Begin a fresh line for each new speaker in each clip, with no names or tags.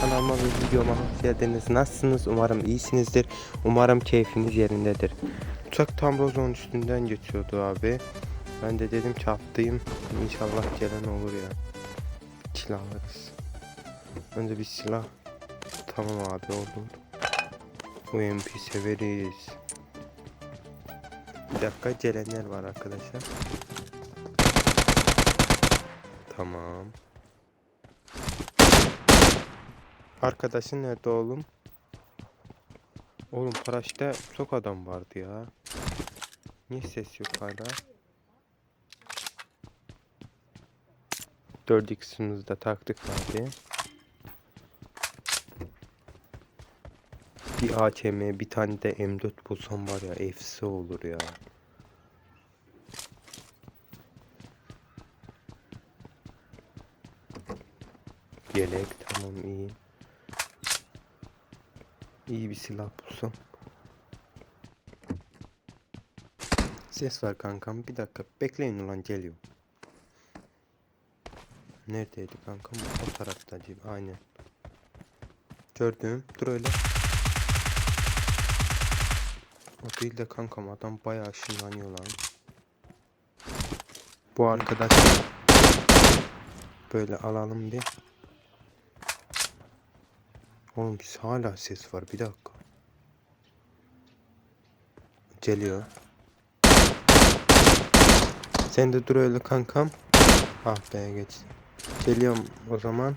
Kanalıma ve videoma hoş geldiniz. Nasılsınız? Umarım iyisinizdir. Umarım keyfiniz yerindedir. Uçak tam Rozon üstünden geçiyordu abi. Ben de dedim ki atlayayım. İnşallah gelen olur ya. Silah alırız. Önce bir silah. Tamam abi oldu. UMP severiz. Bir dakika gelenler var arkadaşlar. Tamam. Arkadaşın nerede oğlum? Oğlum paraşta çok adam vardı ya. Niye ses yok hala? 4x'imizi de taktık abi. Bir AKM bir tane de M4 bulsam var ya efsi olur ya. Yelek tamam iyi. İyi bir silah bulsam. Ses var kankam. Bir dakika bekleyin ulan geliyor. Neredeydi kankam? O tarafta gibi. Aynen. Gördüm. Dur öyle. O değil de kankam adam bayağı ışınlanıyor lan. Bu arkadaş böyle alalım bir. Oğlum hala ses var bir dakika. Geliyor. Sen de dur öyle kankam. Ah be geç. Geliyorum o zaman.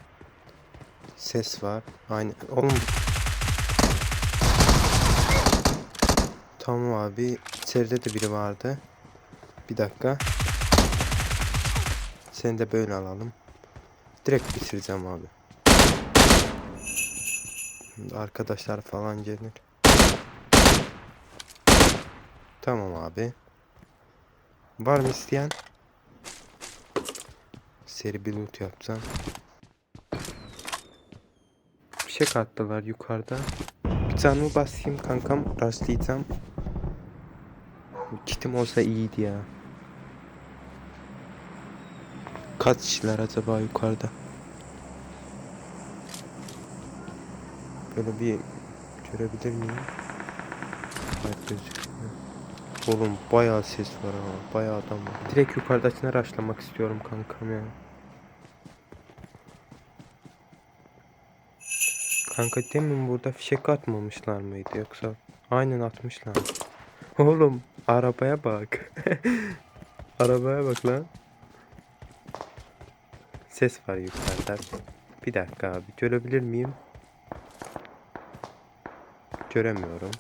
Ses var. Aynı. Oğlum. Tamam abi. İçeride de biri vardı. Bir dakika. Seni de böyle alalım. Direkt bitireceğim abi. Arkadaşlar falan gelir. Tamam abi. Var mı isteyen? Seri bir loot yapacağım. Bir şey kattılar yukarıda. Bir tane basayım kankam. Rastlayacağım. Kitim olsa iyiydi ya. Kaç kişiler acaba yukarıda? Böyle bir görebilir miyim? Hayır gözükmüyor. Oğlum bayağı ses var ha. Bayağı adam var. Direkt yukarıdakine rushlamak istiyorum kankam ya. Kanka demin burada fişek atmamışlar mıydı yoksa? Aynen atmışlar. Oğlum arabaya bak. arabaya bak lan. Ses var yukarıda. Bir dakika abi görebilir miyim? Göremiyorum.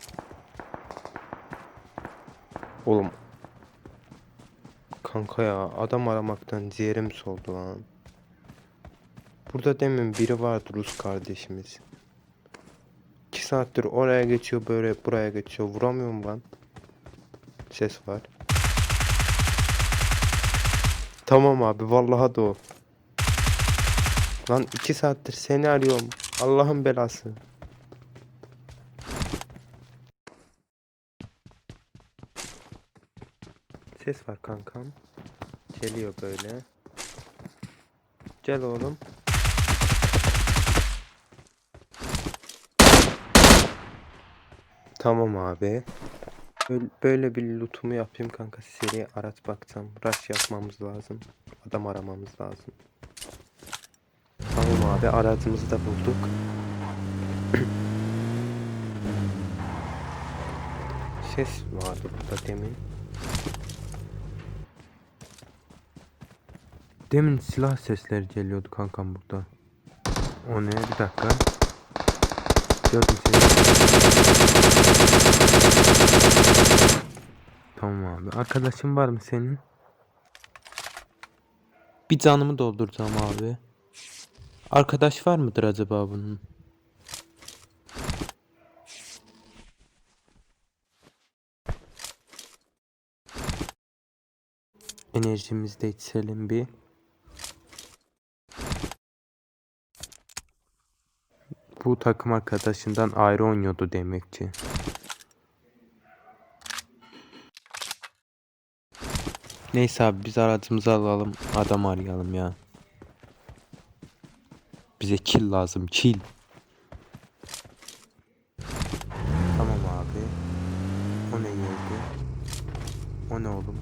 Oğlum. Kanka ya adam aramaktan ciğerim soldu lan. Burada demin biri vardı Rus kardeşimiz. 2 saattir oraya geçiyor böyle buraya geçiyor. Vuramıyorum ben. Ses var. Tamam abi vallahi da o. Lan 2 saattir seni arıyorum. Allah'ın belası. Ses var kankam. Geliyor böyle. Gel oğlum. Tamam abi. Böyle, bir lootumu yapayım kanka. Seri araç bakacağım. Rush yapmamız lazım. Adam aramamız lazım. Tamam abi aracımızı da bulduk. Ses vardı burada demin. Demin silah sesleri geliyordu kankam burada. O ne? Bir dakika. Gördüm seni. Tamam abi. Arkadaşın var mı senin? Bir canımı dolduracağım abi. Arkadaş var mıdır acaba bunun? Enerjimizi de içelim bir. Bu takım arkadaşından ayrı oynuyordu demek ki. Neyse abi biz aracımızı alalım. Adam arayalım ya. Bize kill lazım. Kill. Tamam abi. O ne geldi? O ne oğlum?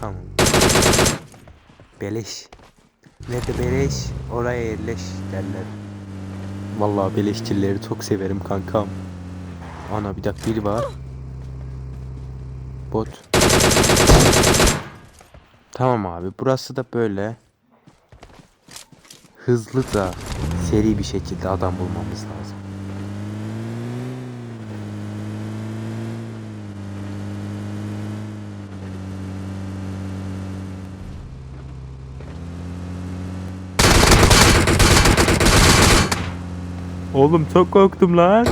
Tamam. Beleş. Nerede beleş? Oraya yerleş derler. Vallahi beleşçileri çok severim kankam. Ana bir dakika biri var. Bot. Tamam abi burası da böyle. Hızlıca seri bir şekilde adam bulmamız lazım. Oğlum çok korktum lan.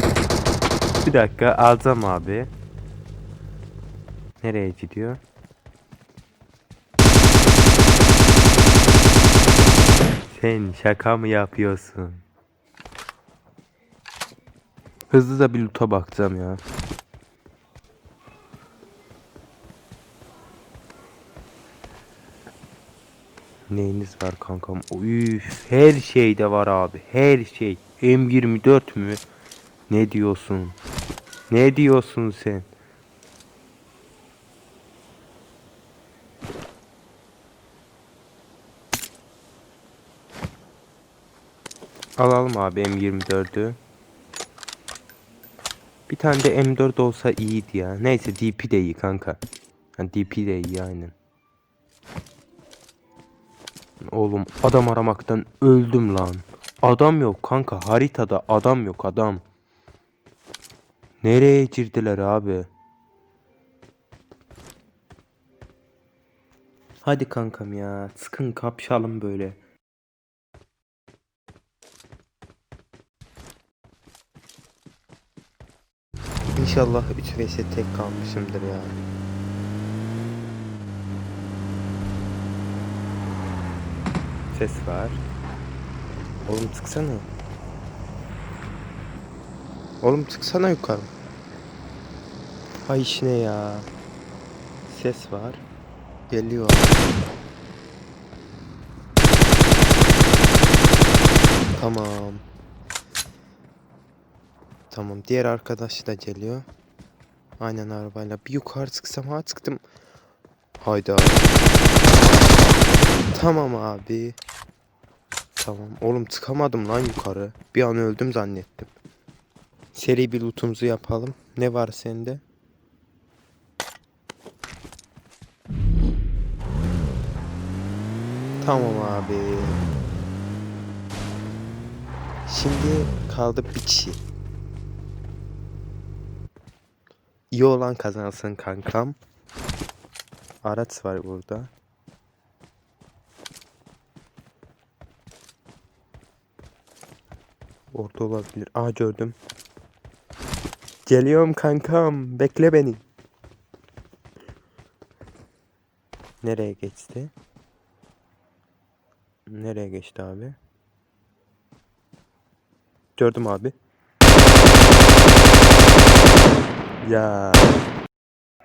Bir dakika alacağım abi. Nereye gidiyor? Sen şaka mı yapıyorsun? Hızlıca bir loot'a bakacağım ya. Neyiniz var kankam? Üf, her şeyde var abi. Her şey. M24 mü? Ne diyorsun? Ne diyorsun sen? Alalım abi M24'ü. Bir tane de M4 olsa iyiydi ya. Neyse DP de iyi kanka. Yani DP de iyi aynen. Oğlum adam aramaktan öldüm lan. Adam yok kanka haritada adam yok adam. Nereye girdiler abi? Hadi kankam ya sıkın kapışalım böyle. İnşallah 3 vs tek kalmışımdır ya. Ses var. Oğlum çıksana. Oğlum çıksana yukarı. Hay işine ya. Ses var. Geliyor. Tamam. Tamam diğer arkadaş da geliyor. Aynen arabayla. Bir yukarı çıksam ha çıktım. Hayda. Tamam abi. Tamam. Oğlum çıkamadım lan yukarı. Bir an öldüm zannettim. Seri bir lootumuzu yapalım. Ne var sende? Tamam abi. Şimdi kaldı bir kişi. İyi olan kazansın kankam. Araç var burada. Orada olabilir. Aa gördüm. Geliyorum kankam. Bekle beni. Nereye geçti? Nereye geçti abi? Gördüm abi. Ya.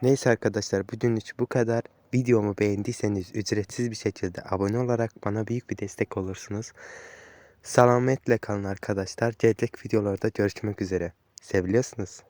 Neyse arkadaşlar bugünlük bu kadar. Videomu beğendiyseniz ücretsiz bir şekilde abone olarak bana büyük bir destek olursunuz. Selametle kalın arkadaşlar. Gelecek videolarda görüşmek üzere. Seviliyorsunuz.